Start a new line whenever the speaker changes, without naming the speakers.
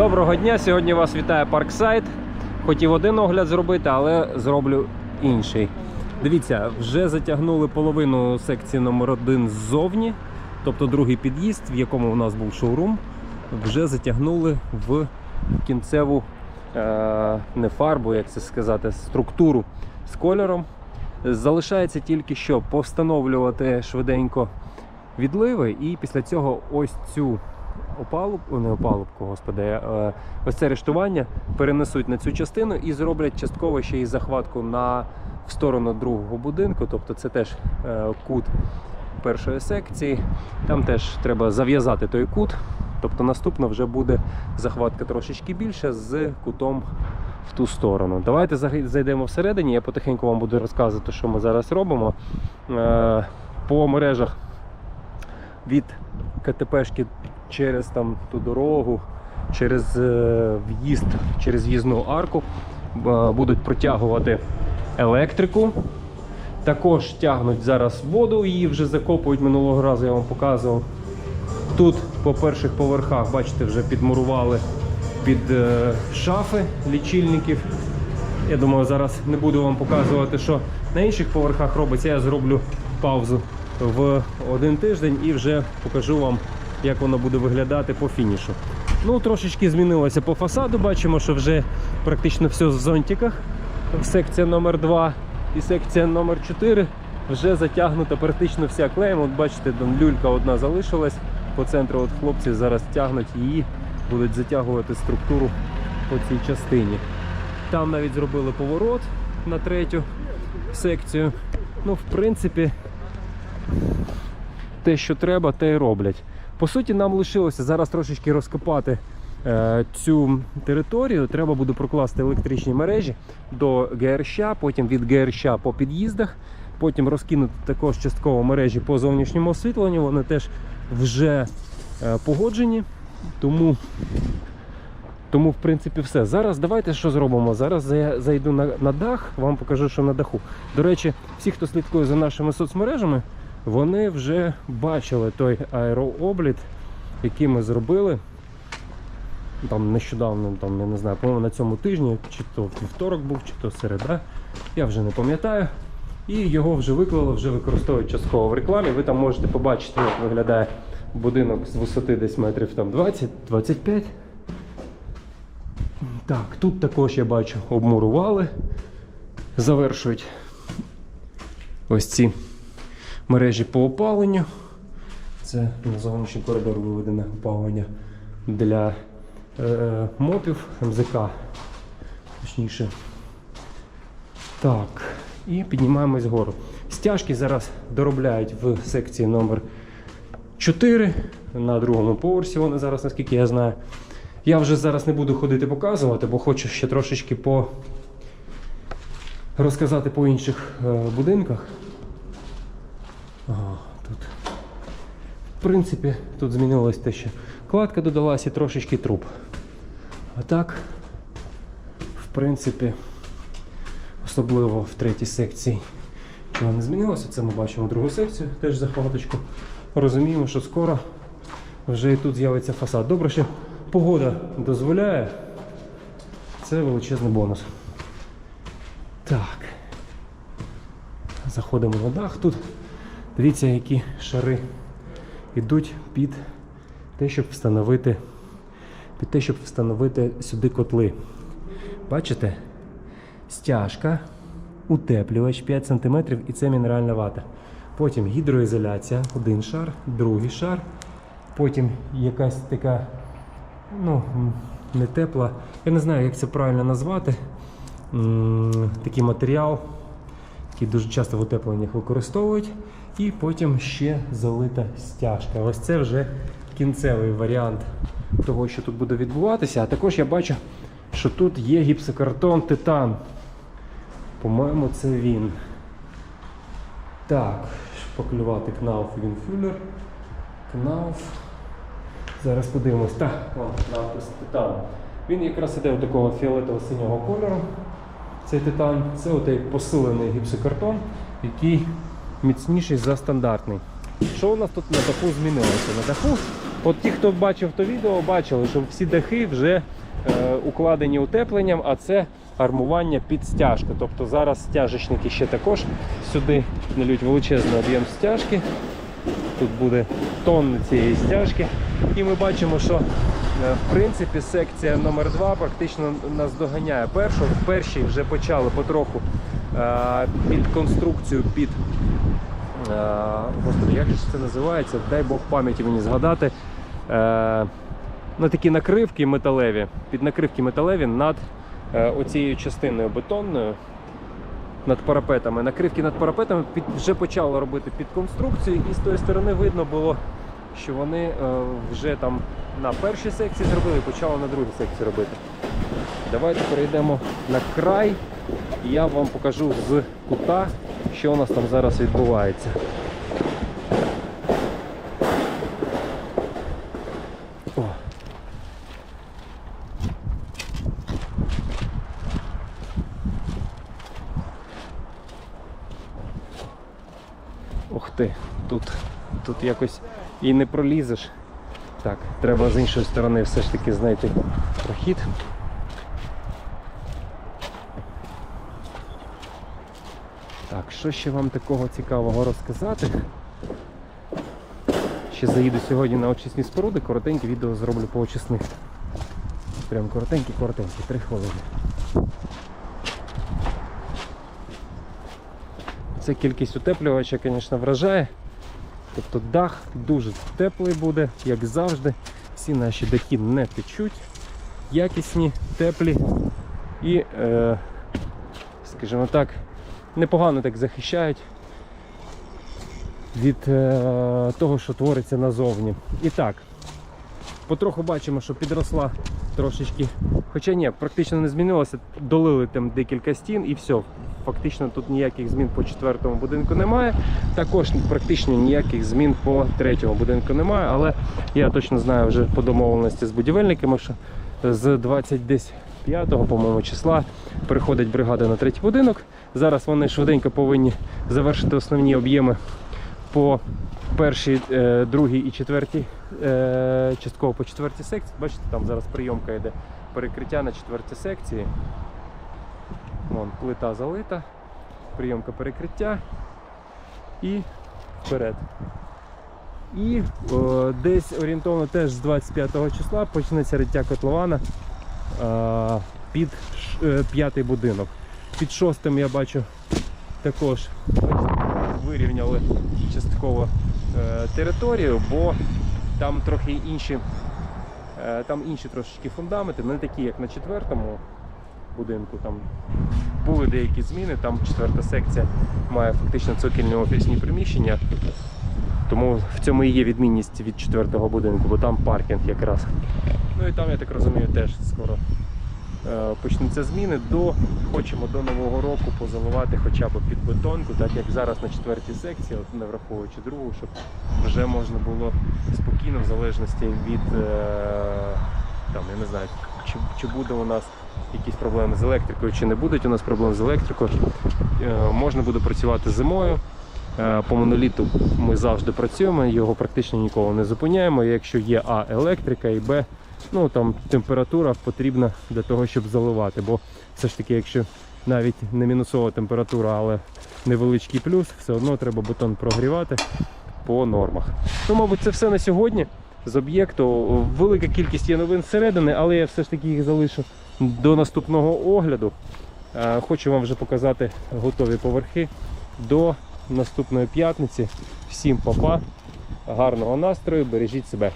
Доброго дня! Сьогодні вас вітає Парксайд. Хотів один огляд зробити, але зроблю інший. Дивіться, вже затягнули половину секції номер 1 ззовні, тобто другий під'їзд, в якому у нас був шоурум, вже затягнули в кінцеву е, не фарбу, як це сказати, структуру з кольором. Залишається тільки що повстановлювати швиденько відливи, і після цього ось цю опалубку, не опалубку, господи, е, ось це рештування перенесуть на цю частину і зроблять частково ще і захватку на в сторону другого будинку. Тобто це теж е, кут першої секції. Там теж треба зав'язати той кут. Тобто наступно вже буде захватка трошечки більша з кутом в ту сторону. Давайте зайдемо всередині. Я потихеньку вам буду розказувати, що ми зараз робимо. Е, По мережах від КТПшки через там ту дорогу, через е, в'їзд, через в'їзну арку е, будуть протягувати електрику. Також тягнуть зараз воду, її вже закопують минулого разу, я вам показував. Тут по перших поверхах, бачите, вже підмурували під е, шафи лічильників. Я думаю, зараз не буду вам показувати, що на інших поверхах робиться. Я зроблю паузу в один тиждень і вже покажу вам, як воно буде виглядати по фінішу. Ну, трошечки змінилося по фасаду. Бачимо, що вже практично все в зонтиках. Секція номер 2 і секція номер 4 вже затягнута практично вся клеєм. От бачите, там люлька одна залишилась по центру. От хлопці зараз тягнуть її, будуть затягувати структуру по цій частині. Там навіть зробили поворот на третю секцію. Ну, в принципі, те, що треба, те й роблять. По суті, нам лишилося зараз трошечки розкопати е, цю територію. Треба буде прокласти електричні мережі до ГРЩ, потім від ГРЩ по під'їздах, потім розкинути також частково мережі по зовнішньому освітленню. Вони теж вже е, погоджені. Тому тому, в принципі, все. Зараз давайте що зробимо. Зараз я зайду на, на дах, вам покажу, що на даху. До речі, всі, хто слідкує за нашими соцмережами, вони вже бачили той аерообліт, який ми зробили. Там нещодавно, там, я не знаю, по-моєму, на цьому тижні, чи то вівторок був, чи то середа. Я вже не пам'ятаю. І його вже виклали, вже використовують частково в рекламі. Ви там можете побачити, як виглядає будинок з висоти десь метрів 20-25. Так, тут також я бачу, обмурували, завершують ось ці мережі по опаленню. Це на зовнішній коридор виведене опалення для е, мопів МЗК. Точніше. Так, і піднімаємось вгору. Стяжки зараз доробляють в секції номер 4 на другому поверсі. Вони зараз, наскільки я знаю. Я вже зараз не буду ходити показувати, бо хочу ще трошечки по розказати по інших е, будинках. Ага, тут. В принципі, тут змінилось те, що кладка додалась і трошечки труб. А так, в принципі, особливо в третій секції чого не змінилося. Це ми бачимо другу секцію, теж захваточку. Розуміємо, що скоро вже і тут з'явиться фасад. Добре, що погода дозволяє. Це величезний бонус. Так. Заходимо на дах тут. Дивіться, які шари йдуть під те, щоб встановити під те, щоб встановити сюди котли. Бачите? Стяжка, утеплювач 5 см і це мінеральна вата. Потім гідроізоляція, один шар, другий шар. Потім якась така, ну, не тепла. Я не знаю, як це правильно назвати. Такий матеріал, який дуже часто в утепленнях використовують. І потім ще залита стяжка. Ось це вже кінцевий варіант того, що тут буде відбуватися. А також я бачу, що тут є гіпсокартон титан. По-моєму, це він. Так, шпаклювати Knauf Windfuller. Knauf. Зараз подивимось. Так, вон, титан. Він якраз іде такого фіолетово-синього кольору. Цей титан це отей посилений гіпсокартон, який міцніший за стандартний. Що у нас тут на даху змінилося? На даху От ті, хто бачив то відео, бачили, що всі дахи вже е, укладені утепленням, а це армування під стяжку. Тобто зараз стяжечники ще також сюди налють величезний об'єм стяжки. Тут буде тонни цієї стяжки. І ми бачимо, що е, в принципі секція номер 2 практично нас доганяє першу. В першій вже почали потроху е, під конструкцію, під господи, як же це називається? Дай Бог пам'яті мені згадати. Е, ну, такі накривки металеві, під накривки металеві над е, оцією частиною бетонною над парапетами. Накривки над парапетами під, вже почали робити під конструкцію, і з тої сторони видно було, що вони е, вже там на першій секції зробили і почали на другій секції робити. Давайте перейдемо на край, і я вам покажу з кута, що у нас там зараз відбувається. Ух ти, тут, тут якось і не пролізеш. Так, треба з іншої сторони все ж таки знайти прохід. Так, що ще вам такого цікавого розказати? Ще заїду сьогодні на очисні споруди, коротеньке відео зроблю по очисних. Прям коротенькі, коротенькі, три хвилини. Ця кількість утеплювача, звісно, вражає. Тобто дах дуже теплий буде, як завжди. Всі наші дахи не течуть, якісні, теплі і, е, скажімо так, непогано так захищають від е, того, що твориться назовні. І так, потроху бачимо, що підросла трошечки. Хоча ні, практично не змінилося. Долили там декілька стін і все. Фактично тут ніяких змін по четвертому будинку немає. Також практично ніяких змін по третьому будинку немає. Але я точно знаю вже по домовленості з будівельниками, що з 25 по-моєму, числа приходить бригада на третій будинок. Зараз вони швиденько повинні завершити основні об'єми по першій, е, другій і четвертій, е, частково по четвертій секції. Бачите, там зараз прийомка йде перекриття на четвертій секції. Вон, плита залита, прийомка перекриття і вперед. І о, десь орієнтовно теж з 25 числа почнеться риття котлована е, під п'ятий будинок. Під шостим я бачу також вирівняли частково е, територію, бо там трохи інші, е, там інші трошечки фундаменти, не такі, як на четвертому будинку. Там були деякі зміни, там четверта секція має фактично цокільні офісні приміщення. Тому в цьому і є відмінність від четвертого будинку, бо там паркінг якраз. Ну і там, я так розумію, теж скоро почнуться зміни. До, хочемо до Нового року позаливати хоча б під бетонку, так як зараз на четвертій секції, от не враховуючи другу, щоб вже можна було спокійно, в залежності від е, там, я не знаю, чи, чи буде у нас якісь проблеми з електрикою, чи не будуть у нас проблем з електрикою. Е, можна буде працювати зимою. Е, По моноліту ми завжди працюємо, його практично ніколи не зупиняємо. Якщо є А електрика і Б, ну там температура потрібна для того, щоб заливати. Бо все ж таки, якщо навіть не мінусова температура, але невеличкий плюс, все одно треба бетон прогрівати по нормах. Ну, мабуть, це все на сьогодні з об'єкту. Велика кількість є новин зсередини, але я все ж таки їх залишу до наступного огляду. Е, Хочу вам вже показати готові поверхи до наступної п'ятниці. Всім папа, гарного настрою, бережіть себе.